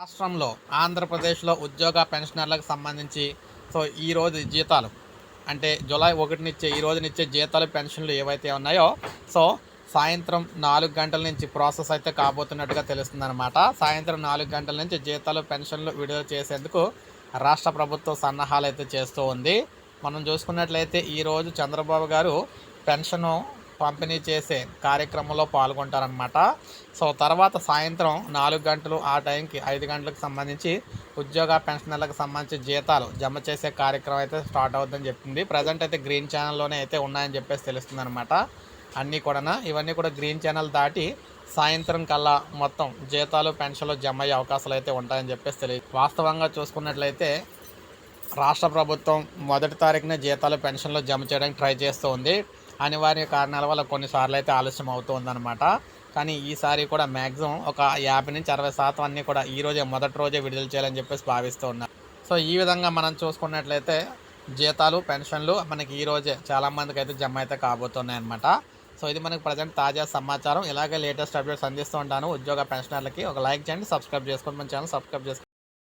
రాష్ట్రంలో ఆంధ్రప్రదేశ్లో ఉద్యోగ పెన్షనర్లకు సంబంధించి సో ఈ రోజు జీతాలు. అంటే జూలై ఒకటినిచ్చే ఈ రోజునిచ్చే జీతాలు పెన్షన్లు ఏవైతే ఉన్నాయో సో సాయంత్రం నాలుగు గంటల నుంచి ప్రాసెస్ అయితే కాబోతున్నట్టుగా తెలుస్తుందన్నమాట. సాయంత్రం నాలుగు గంటల నుంచి జీతాలు పెన్షన్లు విడుదల చేసేందుకు రాష్ట్ర ప్రభుత్వం సన్నాహాలు అయితే చేస్తూ ఉంది. మనం చూసుకున్నట్లయితే ఈరోజు చంద్రబాబు గారు పెన్షను పంపిణీ చేసే కార్యక్రమంలో పాల్గొంటారనమాట సో తర్వాత సాయంత్రం నాలుగు గంటలు ఆ టైంకి ఐదు గంటలకు సంబంధించి ఉద్యోగ పెన్షనర్లకు సంబంధించి జీతాలు జమ చేసే కార్యక్రమం అయితే స్టార్ట్ అవుతుందని చెప్తుంది ప్రజెంట్ అయితే గ్రీన్ ఛానల్లోనే అయితే ఉన్నాయని చెప్పేసి తెలుస్తుంది అనమాట అన్నీ కూడా ఇవన్నీ కూడా గ్రీన్ ఛానల్ దాటి సాయంత్రం కల్లా మొత్తం జీతాలు పెన్షన్లు జమ అయ్యే అవకాశాలు అయితే ఉంటాయని చెప్పేసి తెలియదు. వాస్తవంగా చూసుకున్నట్లయితే రాష్ట్ర ప్రభుత్వం మొదటి తారీఖున జీతాలు పెన్షన్లు జమ చేయడానికి ట్రై చేస్తూ ఉంది అనివార్య కారణాల వల్ల కొన్నిసార్లు అయితే ఆలస్యం అవుతుందన్నమాట. కానీ ఈసారి కూడా మ్యాక్సిమం ఒక యాభై నుంచి అరవై శాతం అన్నీ కూడా ఈ రోజే మొదటి రోజే విడుదల చేయాలని చెప్పేసి భావిస్తూ ఉన్నారు. సో ఈ విధంగా మనం చూసుకున్నట్లయితే జీతాలు పెన్షన్లు మనకి ఈ రోజే చాలామందికి అయితే జమ అయితే కాబోతున్నాయి అనమాట సో ఇది మనకి ప్రజెంట్ తాజా సమాచారం. ఇలాగే లేటెస్ట్ అప్డేట్స్ అందిస్తూ ఉంటాను. ఉద్యోగ పెన్షనర్లకి ఒక లైక్ చేయండి సబ్స్క్రైబ్ చేసుకోండి. మన ఛానల్ సబ్స్క్రైబ్ చేసుకోండి.